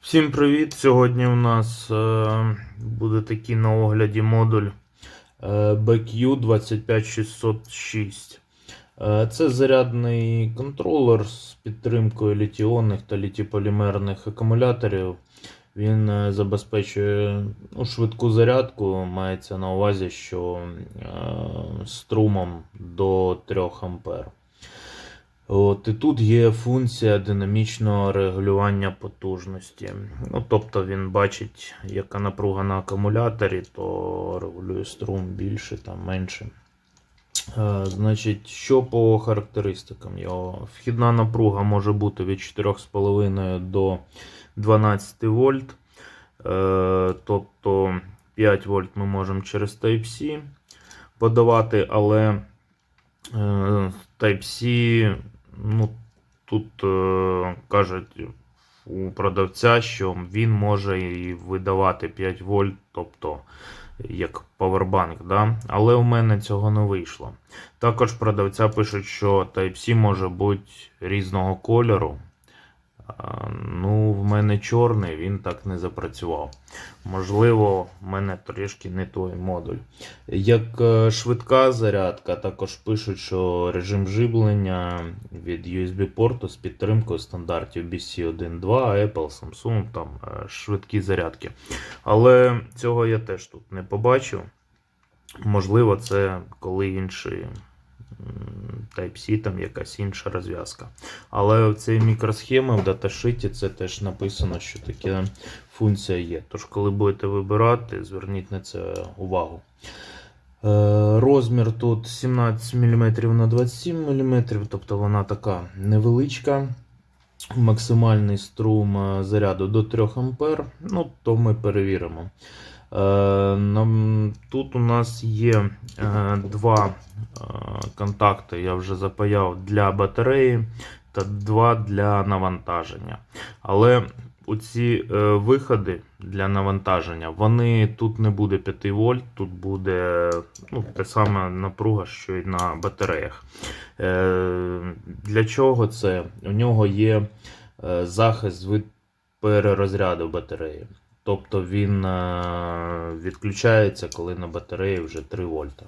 Всім привіт! Сьогодні у нас е, буде такий на огляді модуль е, BQ25606. Е, це зарядний контролер з підтримкою літіонних та літіполімерних акумуляторів. Він забезпечує ну, швидку зарядку, мається на увазі, що струмом до 3 А. От, і тут є функція динамічного регулювання потужності. Ну, тобто він бачить, яка напруга на акумуляторі, то регулює струм більше та менше. Е, значить, що по характеристикам його? Вхідна напруга може бути від 4,5 до 12 вольт. Е, тобто 5 вольт ми можемо через Type-C подавати, але е, Type-C, ну, тут е, кажуть у продавця, що він може і видавати 5 вольт, тобто як павербанк, да? але у мене цього не вийшло. Також продавця пишуть, що Type-C може бути різного кольору. Ну, в мене чорний, він так не запрацював. Можливо, в мене трішки не той модуль. Як е, швидка зарядка, також пишуть, що режим живлення від USB-порту з підтримкою стандартів BC1.2, Apple, Samsung, там е, швидкі зарядки. Але цього я теж тут не побачив. Можливо, це коли інший м, Type-C, там якась інша розв'язка. Але в цій мікросхемі в даташиті це теж написано, що така функція є. Тож, коли будете вибирати, зверніть на це увагу. Е, Розмір тут 17 мм на 27 мм, тобто вона така невеличка. Максимальний струм е, заряду до 3 А. Ну, то ми перевіримо. Е, тут у нас є е, два е, контакти, я вже запаяв для батареї та два для навантаження. Але оці виходи для навантаження, вони тут не буде 5 вольт, тут буде ну, те саме напруга, що й на батареях. Для чого це? У нього є захист від перерозряду батареї. Тобто він е, відключається, коли на батареї вже 3 вольта.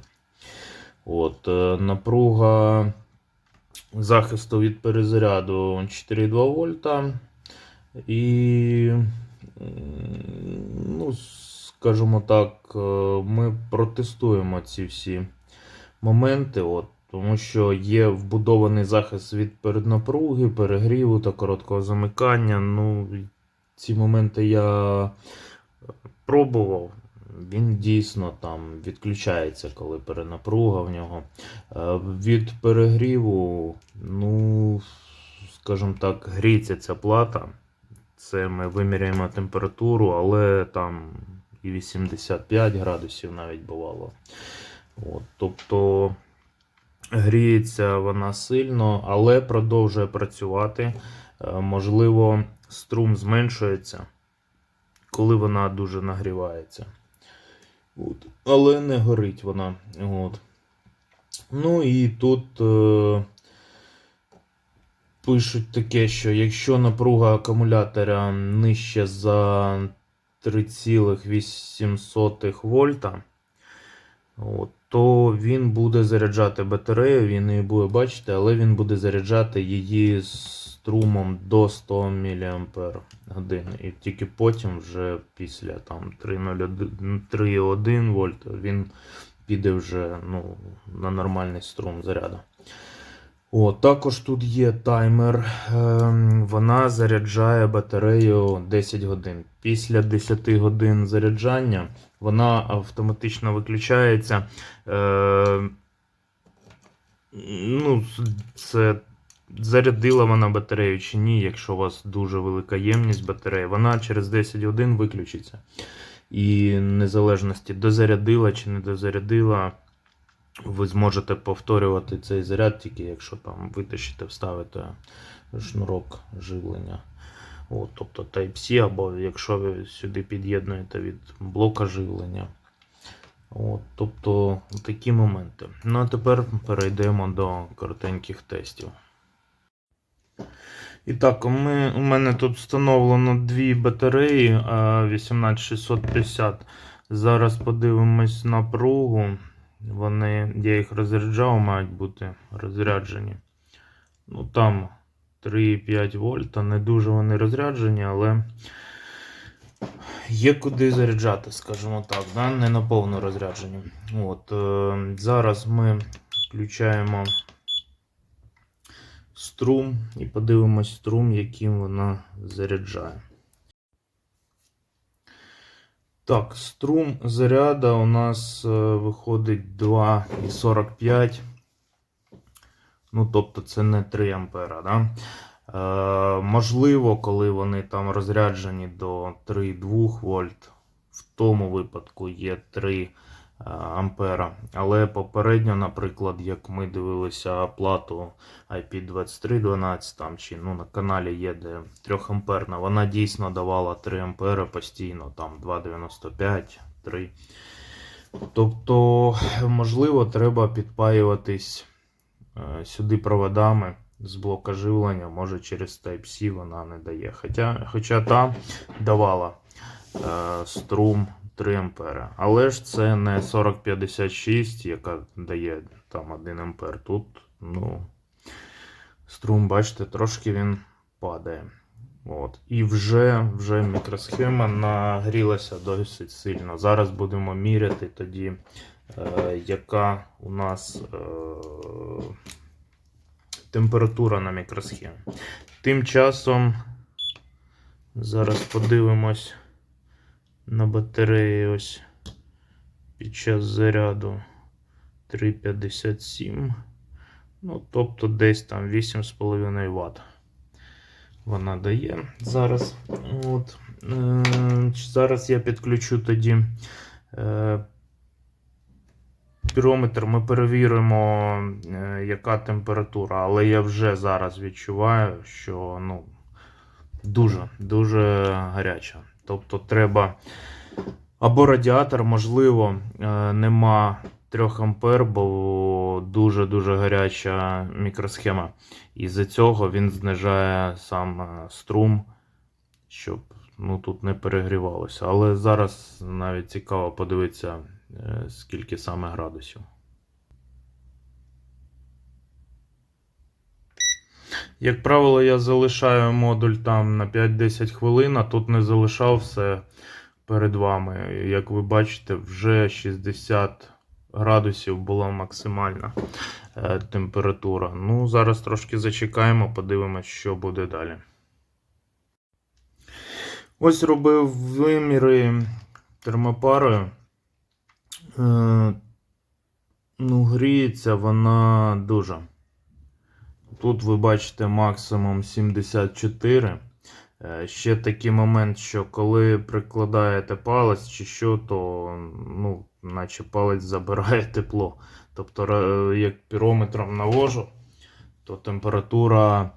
От, е, напруга захисту від перезаряду 4,2 вольта. І, ну, скажімо так, е, ми протестуємо ці всі моменти. От, тому що є вбудований захист від переднапруги, перегріву та короткого замикання. Ну, ці моменти я пробував. Він дійсно там відключається, коли перенапруга в нього. Е, Від перегріву, ну, скажімо так, гріється ця плата. Це ми виміряємо температуру, але там і 85 градусів навіть бувало. От, тобто гріється вона сильно, але продовжує працювати. Е, Можливо, струм зменшується, коли вона дуже нагрівається. От. Але не горить вона. От. Ну і тут е, пишуть таке, що якщо напруга акумулятора нижче за 3,8 вольта, от, то він буде заряджати батарею, він її буде бачити, але він буде заряджати її струмом до 100 мАч. І тільки потім, вже після там 3,01 3,1 вольт, він піде вже ну, на нормальний струм заряду. О, також тут є таймер. ем, Вона заряджає батарею 10 годин. Після 10 годин заряджання вона автоматично виключається. Е, ну, це зарядила вона батарею чи ні, якщо у вас дуже велика ємність батареї, вона через 10 годин виключиться. І незалежності дозарядила чи не дозарядила, ви зможете повторювати цей заряд, тільки якщо там витащите, вставите шнурок живлення. От, тобто Type-C, або якщо ви сюди під'єднуєте від блока живлення. От, тобто такі моменти. Ну а тепер перейдемо до коротеньких тестів. І так, ми- у мене тут встановлено дві батареї 18650. Зараз подивимось напругу. Вони, я їх розряджав, мають бути розряджені. Ну там 3,5 вольта. Не дуже вони розряджені, але є куди заряджати, скажімо так, да? не на повну розряджені. От, е, зараз ми включаємо струм і подивимось струм, яким вона заряджає. Так, струм заряда у нас е, виходить 2,45. Ну, тобто це не 3 ампера. Да? Е, можливо, коли вони там розряджені до 3,2 вольт, в тому випадку є 3 е, ампера. Але попередньо, наприклад, як ми дивилися плату IP2312 там, чи ну, на каналі є де 3 амперна, вона дійсно давала 3 ампери постійно, там 2,95, 3. Тобто, можливо, треба підпаюватись е, сюди проводами з блока живлення, може через Type-C вона не дає. Хоча, хоча та давала е, струм 3 ампери. Але ж це не 4056, яка дає там 1 ампер. Тут, ну, струм, бачите, трошки він падає. От. І вже, вже мікросхема нагрілася досить сильно. Зараз будемо міряти тоді, е, яка у нас е, температура на мікросхемі. Тим часом зараз подивимось на батареї ось під час заряду 3,57. Ну, тобто десь там 8,5 Вт вона дає зараз. От. Е, зараз я підключу тоді е, пірометр. Ми перевіримо, е, яка температура, але я вже зараз відчуваю, що ну, дуже, дуже гаряча. Тобто треба або радіатор, можливо, е, нема 3 ампер, бо дуже-дуже гаряча мікросхема. І з-за цього він знижає сам е, струм, щоб ну, тут не перегрівалося. Але зараз навіть цікаво подивитися, е, скільки саме градусів. Як правило, я залишаю модуль там на 5-10 хвилин, а тут не залишав все перед вами. Як ви бачите, вже 60 градусів була максимальна е, температура. Ну, зараз трошки зачекаємо, подивимось, що буде далі. Ось робив виміри термопарою. Е, ну, гріється вона дуже. Тут ви бачите максимум 74. Е, Ще такий момент, що коли прикладаєте палець чи що, то ну, наче палець забирає тепло. Тобто, як пірометром навожу, то температура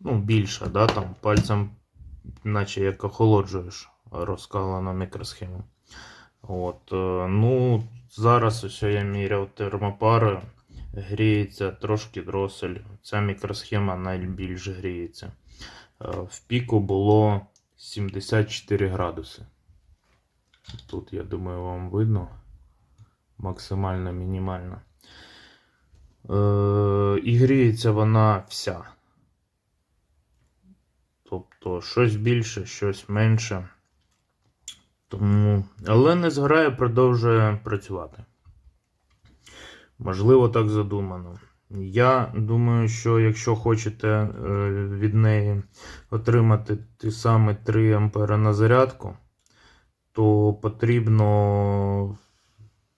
ну, більша, да, там пальцем, наче як охолоджуєш розкалену мікросхему. От, е, ну, зараз ось я міряв термопарою. Гріється трошки дросель. Ця мікросхема найбільш гріється. Е, В піку було 74 градуси. Тут, я думаю, вам видно максимально мінімально. Е, І гріється вона вся. Тобто щось більше, щось менше. Тому... Але не згорає, продовжує працювати. Можливо, так задумано. Я думаю, що якщо хочете е, від неї отримати ті самі 3 ампера на зарядку, то потрібно,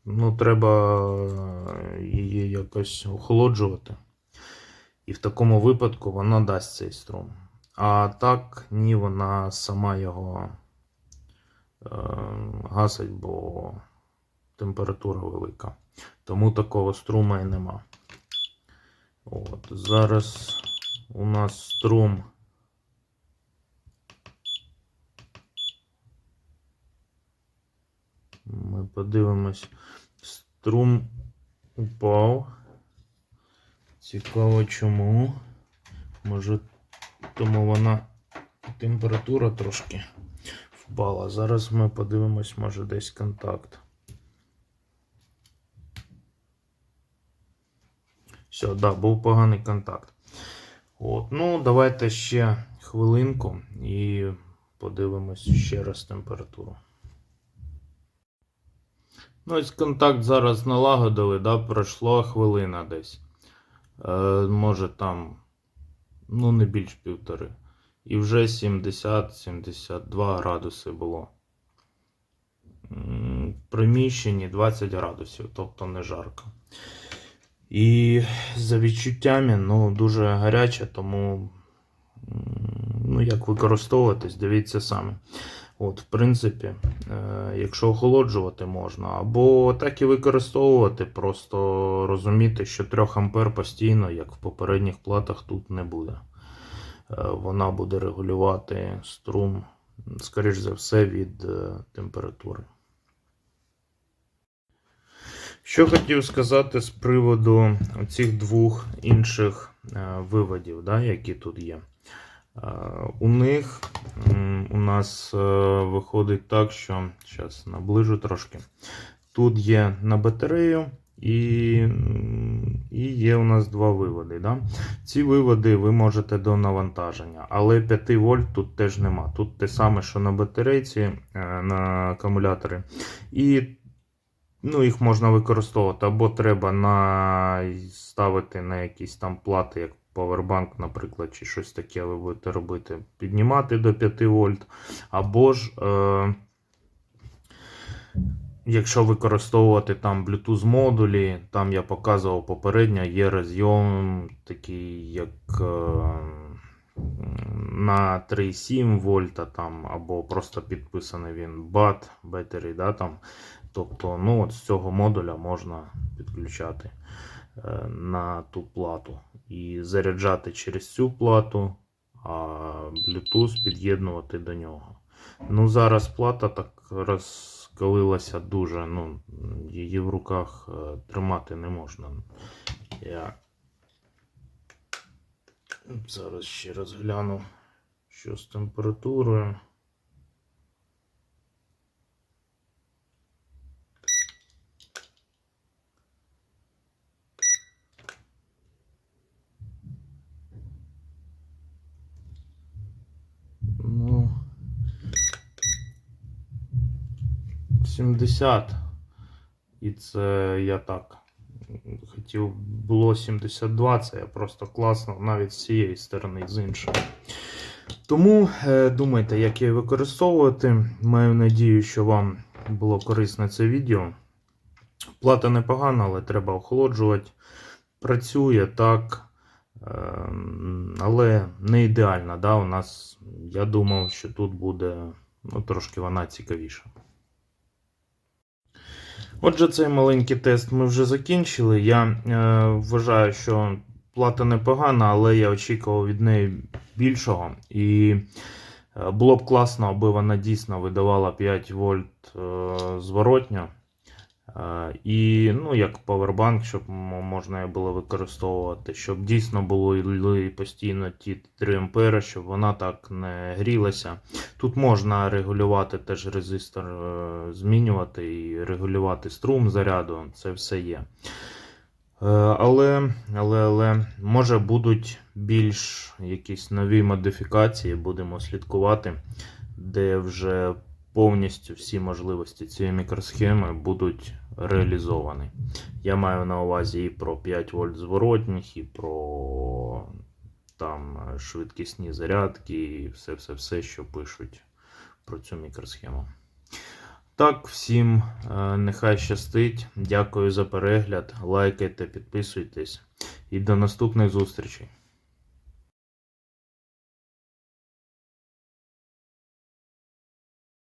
ну, треба її якось охолоджувати. І в такому випадку вона дасть цей струм. А так, ні, вона сама його е, гасить, бо температура велика. Тому такого струма і нема. От, зараз у нас струм. Ми подивимось. Струм упав. Цікаво чому. Може тому вона температура трошки впала. Зараз ми подивимось, може десь контакт. Все, да, був поганий контакт. От, ну, давайте ще хвилинку і подивимось ще раз температуру. Ну, ось контакт зараз налагодили, да, пройшла хвилина десь. Е, може там, ну, не більш півтори. І вже 70-72 градуси було. В приміщенні 20 градусів, тобто не жарко. І за відчуттями, ну, дуже гаряче, тому ну, як використовуватись, дивіться самі. От, в принципі, е, якщо охолоджувати можна, або так і використовувати, просто розуміти, що 3 ампер постійно, як в попередніх платах, тут не буде. Е, Вона буде регулювати струм, скоріш за все, від е, температури. Що хотів сказати з приводу цих двох інших е, виводів, да, які тут є. Е, У них у нас е, виходить так, що зараз наближу трошки. Тут є на батарею і, і є у нас два виводи. Да? Ці виводи ви можете до навантаження, але 5 вольт тут теж нема. Тут те саме, що на батарейці, на акумулятори. І ну, їх можна використовувати або треба на... ставити на якісь там плати, як Powerbank, наприклад, чи щось таке ви будете робити, піднімати до 5 вольт, або ж. Е... Якщо використовувати там Bluetooth модулі, там я показував попередньо, є розйом такий, як е, на 3,7 вольта там, або просто підписаний він BAT, Battery, да, там. Тобто ну, от з цього модуля можна підключати е, на ту плату і заряджати через цю плату, а Bluetooth під'єднувати до нього. Ну, зараз плата так розкалилася дуже. Ну, її в руках е, тримати не можна. Я зараз ще раз гляну, що з температурою. 70. І це я так. Хотів, було 72, це я просто класно навіть з цієї сторони, з іншої. Тому е, думайте, як її використовувати. Маю надію, що вам було корисне це відео. Плата непогана, але треба охолоджувати. Працює так. Ем, але не ідеальна. Да? У нас, я думав, що тут буде ну, трошки вона цікавіша. Отже, цей маленький тест ми вже закінчили. Я е, вважаю, що плата непогана, але я очікував від неї більшого. І е, було б класно, аби вона дійсно видавала 5 вольт е, зворотньо. І ну, як павербанк, щоб можна було використовувати, щоб дійсно були постійно ті 3 ампери, щоб вона так не грілася. Тут можна регулювати теж резистор, е, змінювати і регулювати струм заряду, це все є. Е, Але, але, але може будуть більш якісь нові модифікації, будемо слідкувати, де вже повністю всі можливості цієї мікросхеми будуть реалізовані. Я маю на увазі і про 5 вольт зворотніх, і про там швидкісні зарядки, і все-все-все, що пишуть про цю мікросхему. Так, всім е, нехай щастить. Дякую за перегляд. Лайкайте, підписуйтесь і до наступних зустрічей.